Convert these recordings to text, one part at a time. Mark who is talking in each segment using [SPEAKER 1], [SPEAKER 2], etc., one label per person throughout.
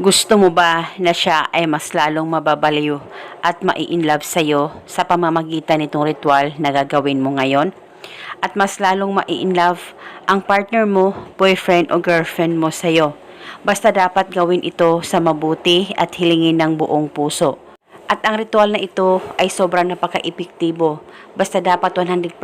[SPEAKER 1] Gusto mo ba na siya ay mas lalong mababaliw at mai-inlove sa'yo sa pamamagitan nitong ritual na gagawin mo ngayon? At mas lalong mai-inlove ang partner mo, boyfriend o girlfriend mo sa'yo. Basta dapat gawin ito sa mabuti at hilingin ng buong puso. At ang ritual na ito ay sobrang napaka-epektibo. Basta dapat 100%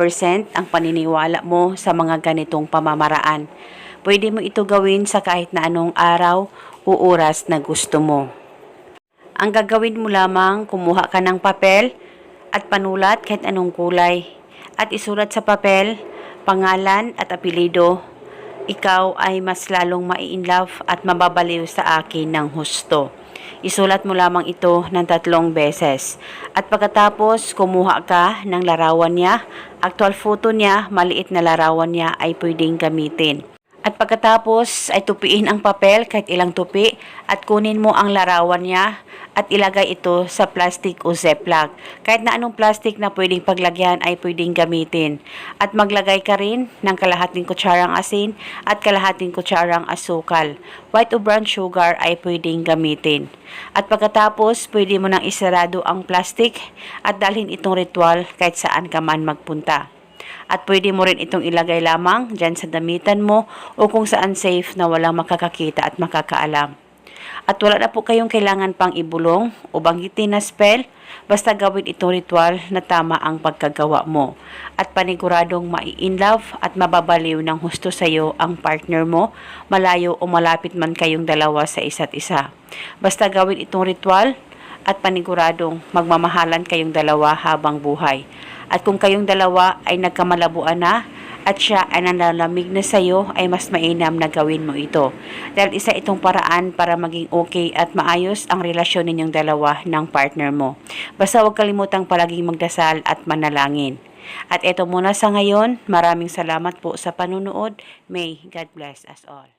[SPEAKER 1] ang paniniwala mo sa mga ganitong pamamaraan. Pwede mo ito gawin sa kahit na anong araw o oras na gusto mo. Ang gagawin mo lamang, kumuha ka ng papel at panulat kahit anong kulay. At isulat sa papel, pangalan at apelido. Ikaw ay mas lalong mai-inlove at mababaliw sa akin ng husto. Isulat mo lamang ito ng tatlong beses. At pagkatapos, kumuha ka ng larawan niya. Actual photo niya, maliit na larawan niya ay pwedeng gamitin. At pagkatapos ay tupiin ang papel kahit ilang tupi at kunin mo ang larawan niya at ilagay ito sa plastic o ziploc. Kahit na anong plastic na pwedeng paglagyan ay pwedeng gamitin. At maglagay ka rin ng kalahating kutsarang asin at kalahating kutsarang asukal. White o brown sugar ay pwedeng gamitin. At pagkatapos, pwede mo nang isarado ang plastic at dalhin itong ritual kahit saan ka man magpunta. At pwede mo rin itong ilagay lamang dyan sa damitan mo o kung saan safe na walang makakakita at makakaalam. At wala na po kayong kailangan pang ibulong o banggitin na spell, basta gawin itong ritual na tama ang pagkagawa mo. At paniguradong mai-inlove at mababaliw ng husto sa iyo ang partner mo, malayo o malapit man kayong dalawa sa isa't isa. Basta gawin itong ritual at paniguradong magmamahalan kayong dalawa habang buhay. At kung kayong dalawa ay nagkamalabuan na at siya ay nanalamig na sa'yo, ay mas mainam na gawin mo ito. Dahil isa itong paraan para maging okay at maayos ang relasyon ninyong dalawa ng partner mo. Basta huwag kalimutang palaging magdasal at manalangin. At ito muna sa ngayon, maraming salamat po sa panunood. May God bless us all.